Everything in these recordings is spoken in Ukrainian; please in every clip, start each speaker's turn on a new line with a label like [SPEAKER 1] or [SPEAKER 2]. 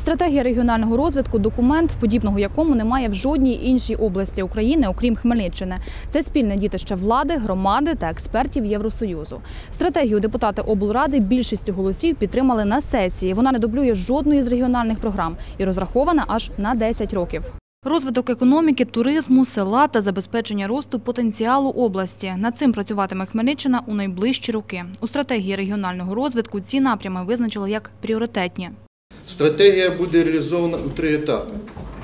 [SPEAKER 1] Стратегія регіонального розвитку документ, подібного якому немає в жодній іншій області України, окрім Хмельниччини. Це спільне дітище влади, громади та експертів Євросоюзу. Стратегію депутати облради більшістю голосів підтримали на сесії. Вона не дублює жодної з регіональних програм і розрахована аж на 10 років. Розвиток економіки, туризму, села та забезпечення росту потенціалу області. Над цим працюватиме Хмельниччина у найближчі роки. У стратегії регіонального розвитку ці напрями визначили як пріоритетні.
[SPEAKER 2] Стратегія буде реалізована у три етапи: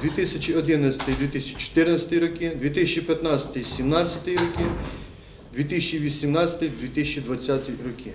[SPEAKER 2] 2011-2014 роки, 2015-2017 роки, 2018-2020 роки.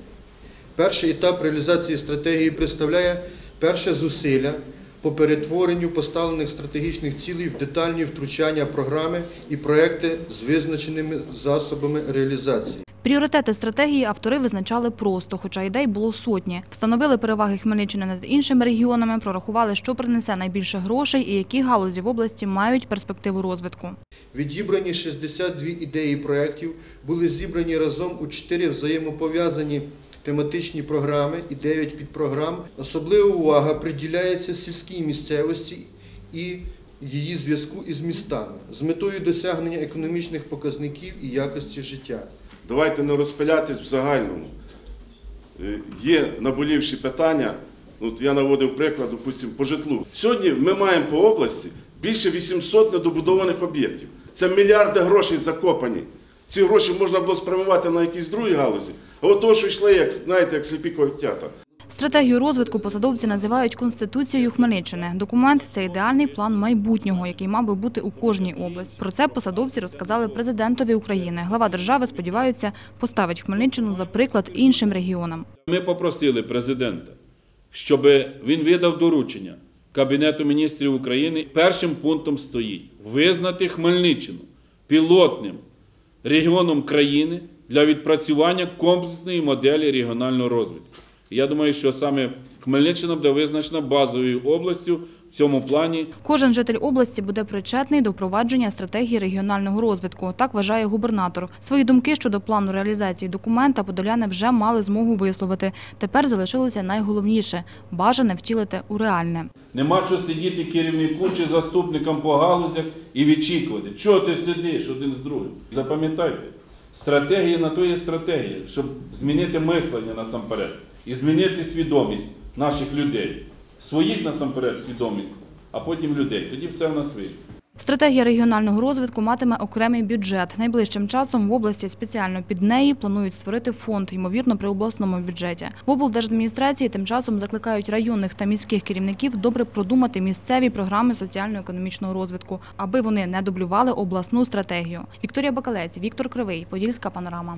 [SPEAKER 2] Перший етап реалізації стратегії представляє перше зусилля по перетворенню поставлених стратегічних цілей в детальні втручання програми і проекти з визначеними засобами реалізації.
[SPEAKER 1] Пріоритети стратегії автори визначали просто, хоча ідей було сотні. Встановили переваги Хмельниччини над іншими регіонами, прорахували, що принесе найбільше грошей і які галузі в області мають перспективу розвитку.
[SPEAKER 2] Відібрані 62 ідеї проєктів були зібрані разом у 4 взаємопов'язані тематичні програми і 9 підпрограм. Особлива увага приділяється сільській місцевості і її зв'язку із містами з метою досягнення економічних показників і якості життя.
[SPEAKER 3] Давайте не розпилятись в загальному. Е, Є наболівші питання. От я наводив приклад, допустимо, по житлу. Сьогодні ми маємо по області більше 800 недобудованих об'єктів. Це мільярди грошей закопані. Ці гроші можна було спрямувати на якісь другі галузі. А от того, що йшли, як знаєте, як сліпі котята.
[SPEAKER 1] Стратегію розвитку посадовці називають Конституцією Хмельниччини. Документ – це ідеальний план майбутнього, який мав би бути у кожній області. Про це посадовці розказали президентові України. Глава держави, сподіваються, поставить Хмельниччину за приклад іншим регіонам.
[SPEAKER 4] Ми попросили президента, щоб він видав доручення Кабінету міністрів України. Першим пунктом стоїть визнати Хмельниччину пілотним регіоном країни для відпрацювання комплексної моделі регіонального розвитку. І Я думаю, що саме Хмельниччина буде визначена базовою областю в цьому плані.
[SPEAKER 1] Кожен житель області буде причетний до впровадження стратегії регіонального розвитку. Так вважає губернатор. Свої думки щодо плану реалізації документа подоляни вже мали змогу висловити. Тепер залишилося найголовніше – бажане втілити у реальне.
[SPEAKER 4] Нема чого сидіти керівнику чи заступникам по галузях і відчікувати. Чого ти сидиш один з другим? Запам'ятайте, стратегія на то є стратегія, щоб змінити мислення насамперед і змінити свідомість наших людей. Своїх насамперед свідомість, а потім людей. Тоді все в нас вийде.
[SPEAKER 1] Стратегія регіонального розвитку матиме окремий бюджет. Найближчим часом в області спеціально під неї планують створити фонд, ймовірно, при обласному бюджеті. В облдержадміністрації тим часом закликають районних та міських керівників добре продумати місцеві програми соціально-економічного розвитку, аби вони не дублювали обласну стратегію. Вікторія Бакалець, Віктор Кривий, Подільська панорама.